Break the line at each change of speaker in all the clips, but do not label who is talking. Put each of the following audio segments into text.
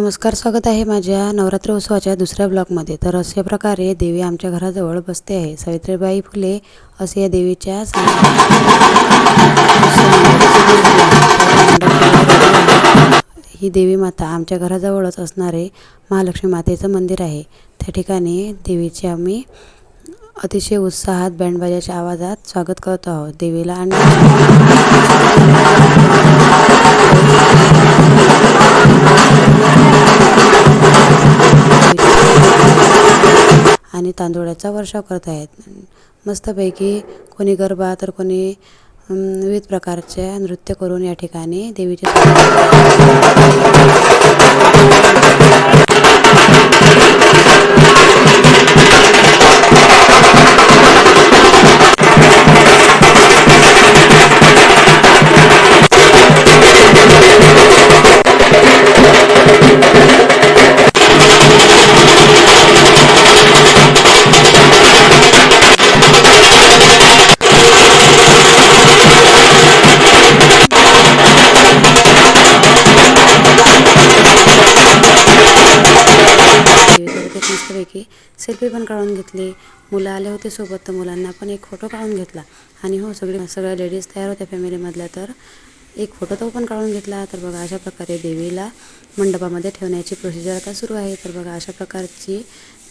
नमस्कार स्वागत आहे माझ्या नवरात्र उत्सवाच्या दुसऱ्या ब्लॉगमध्ये. तर अशा प्रकारे देवी आमच्या घराजवळ बसते आहे. सावित्रीबाई फुले असे या देवीच्या ही देवी माता आमच्या घराजवळच असणारे महालक्ष्मी मातेचं मंदिर आहे. त्या ठिकाणी देवीचे आम्ही अतिशय उत्साहात बँडबाजाच्या आवाजात स्वागत करत आहोत. देवीला आणि आणि तांदुळाचा वर्षाव करत आहेत मस्तपैकी कोणी गरबा तर कोणी विविध प्रकारचे नृत्य करून या ठिकाणी देवीचे Thank you. मस्तपैकी सेल्फी पण काढून घेतली. मुलं आले होते सोबत तर मुलांना पण एक फोटो काढून घेतला. आणि हो सगळे सगळ्या लेडीज तयार होत्या फॅमिलीमधल्या तर एक फोटो तो पण काढून घेतला. तर बघा अशा प्रकारे देवीला मंडपामध्ये ठेवण्याची प्रोसिजर आता सुरू आहे. तर बघा अशा प्रकारची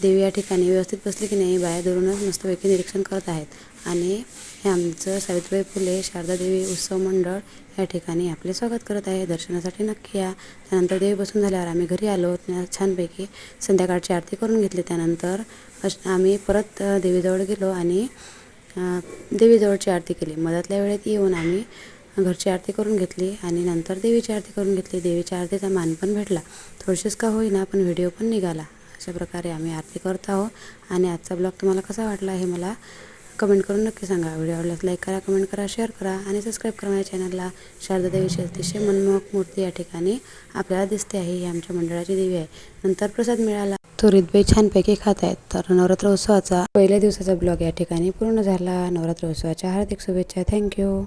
देवी या ठिकाणी व्यवस्थित बसली की नाही बाहेर धरूनच मस्तपैकी निरीक्षण करत आहेत. आणि हे आमचं सावित्रीबाई फुले शारदा देवी उत्सव मंडळ या ठिकाणी आपले स्वागत करत आहे. दर्शनासाठी नक्की या. त्यानंतर देवी बसून झाल्यावर आम्ही घरी आलो. त्या- छानपैकी संध्याकाळची आरती करून घेतली. त्यानंतर आम्ही परत देवीजवळ गेलो आणि देवीजवळची आरती केली. मधातल्या वेळेत येऊन आम्ही घरची आरती करून घेतली आणि नंतर देवीची आरती करून घेतली. देवीच्या आरतीचा मान पण भेटला. थोडीशीच का होईना पण व्हिडिओ पण निघाला. अशा प्रकारे आम्ही आरती करत आहोत. आणि आजचा ब्लॉग तुम्हाला कसा वाटला हे मला कमेंट करून नक्की सांगा. व्हिडिओ आवडल्यास लाईक करा कमेंट करा शेअर करा आणि सबस्क्राईब करा माझ्या चॅनलला शारदा देवीची अतिशय मनमोहक मूर्ती या ठिकाणी आपल्याला दिसते आहे. ही आमच्या मंडळाची देवी आहे. नंतर प्रसाद मिळाला. त्वरित रितबाई छानपैकी खात आहेत. तर नवरात्र उत्सवाचा पहिल्या दिवसाचा ब्लॉग या ठिकाणी पूर्ण झाला. नवरात्र उत्सवाच्या हार्दिक शुभेच्छा. थँक्यू